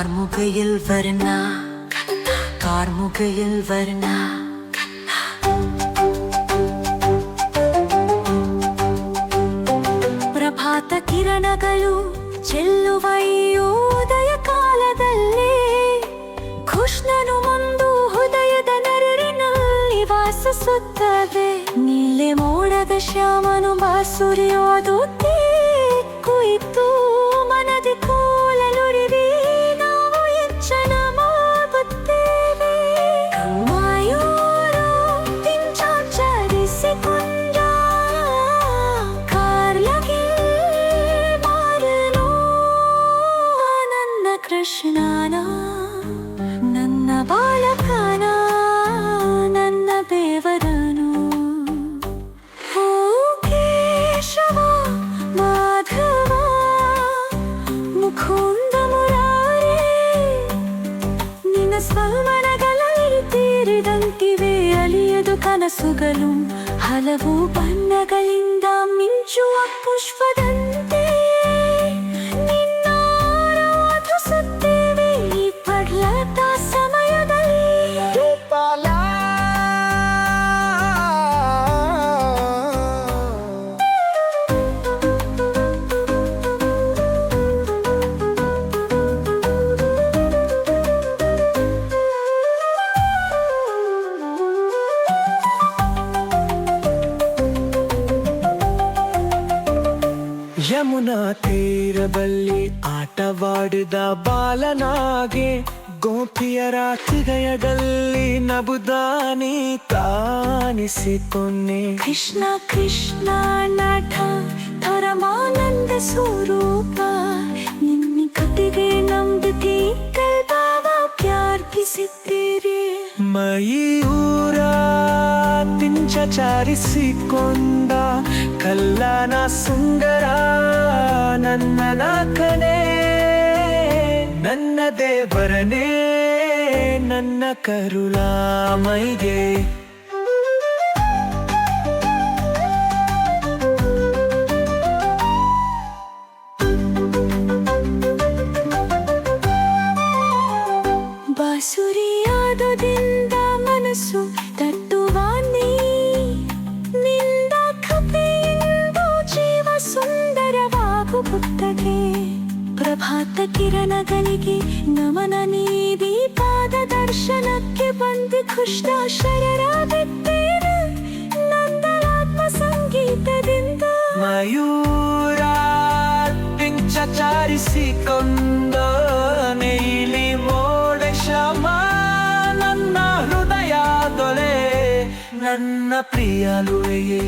കാർമുകയിൽ വരുന്ന കാർമുകയിൽ വരുന്ന ಪ್ರಭಾತ ಕಿರಣಗಳು ಚೆಲ್ಲುವ ಈ ಉದಯ ಕಾಲದಲ್ಲಿ ಕೃಷ್ಣನು ಮುಂದು ಹೃದಯದ ನರರಿನಲ್ಲಿ ವಾಸಿಸುತ್ತವೆ ನೀಲೆ ಮೋಡದ ಶ್ಯಾಮನು ಬಾಸುರಿಯೋದು ಕುಯಿತು ಕೃಷ್ಣನ ನನ್ನ ಬಾಲಕನ ನನ್ನ ದೇವರನು ಓ ಕೇಶವ ಮಾಧವ ಮುಖುಂದ ಮುರಾರಿ ನಿನ್ನ ಸ್ಮರಣಗಳಲ್ಲಿ ತೀರಿದಂತಿವೆ ಅಲಿಯದು ಕನಸುಗಳು ಹಲವು ಬಣ್ಣಗಳಿಂದ ಮಿಂಚುವ ಪುಷ್ಪದಂತೆ ಯಮುನಾ ತೀರದಲ್ಲಿ ಆಟವಾಡಿದ ಬಾಲನಾಗೆ ಗೋಪಿಯರ ಹೃದಯದಲ್ಲಿ ನಬುದಾನಿ ಕಾಣಿಸಿಕೊನ್ನೆ ಕೃಷ್ಣ ಕೃಷ್ಣ ನಟ ಪರಮಾನಂದ ಸ್ವರೂಪ ನಿನ್ನ ಕತೆಗೆ ನಮ್ದು ತೀರ್ಥ ಪ್ರಾರ್ಥಿಸಿದ್ದೀರಿ. ಮಯೂರ ಚಾರಿಸಿಕೊಂಡ ಕಲ್ಲನ ಸುಂದರ ನನ್ನ ನಾಕನೇ ನನ್ನ ದೇವರನೇ ನನ್ನ ಕರುಳಾಮೈಗೆ ಕಿರಣಗಳಿಗೆ ನಮನ ನೀಡಿ ಪಾದ ದರ್ಶನಕ್ಕೆ ಬಂದು ಕೃಷ್ಣ ಶರರಾಗಿದ್ದೇನೆ ನಂದರಾತ್ಮ ಸಂಗೀತದಿಂದ. ಮಯೂರ ಚಾರಿಸಿಕೊಂಡ ನೀಲಿ ಮೋಡ ಶಮ ನನ್ನ ಹೃದಯ ದೊರೆ ನನ್ನ ಪ್ರಿಯಲುವೆಯೇ